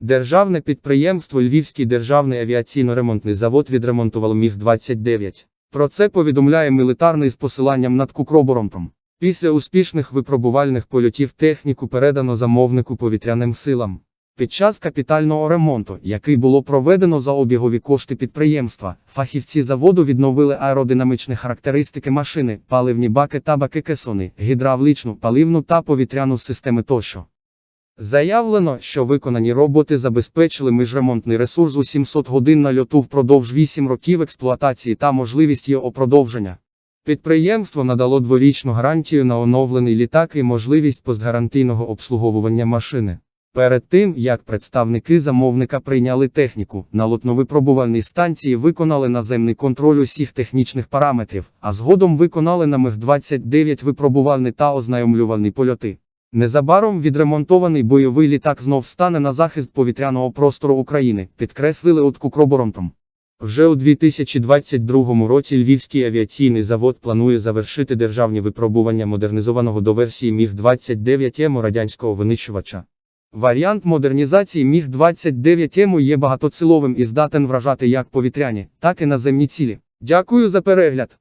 Державне підприємство Львівський державний авіаційно-ремонтний завод відремонтувало Міг-29. Про це повідомляє мілітарний з посиланням над Кукроборомпром. Після успішних випробувальних польотів техніку передано замовнику повітряним силам. Під час капітального ремонту, який було проведено за обігові кошти підприємства, фахівці заводу відновили аеродинамічні характеристики машини, паливні баки та баки кесони, гідравлічну, паливну та повітряну системи тощо. Заявлено, що виконані роботи забезпечили міжремонтний ресурс у 700 годин нальоту впродовж 8 років експлуатації та можливість його продовження. Підприємство надало дворічну гарантію на оновлений літак і можливість постгарантійного обслуговування машини. Перед тим, як представники замовника прийняли техніку, на лотновипробувальній станції виконали наземний контроль усіх технічних параметрів, а згодом виконали на МиГ-29 випробувальний та ознайомлювальний польоти. Незабаром відремонтований бойовий літак знов стане на захист повітряного простору України, підкреслили от Кукроборонтом. Вже у 2022 році Львівський авіаційний завод планує завершити державні випробування модернізованого до версії Міг-29М радянського винищувача. Варіант модернізації Міг-29М є багатоціловим і здатен вражати як повітряні, так і наземні цілі. Дякую за перегляд.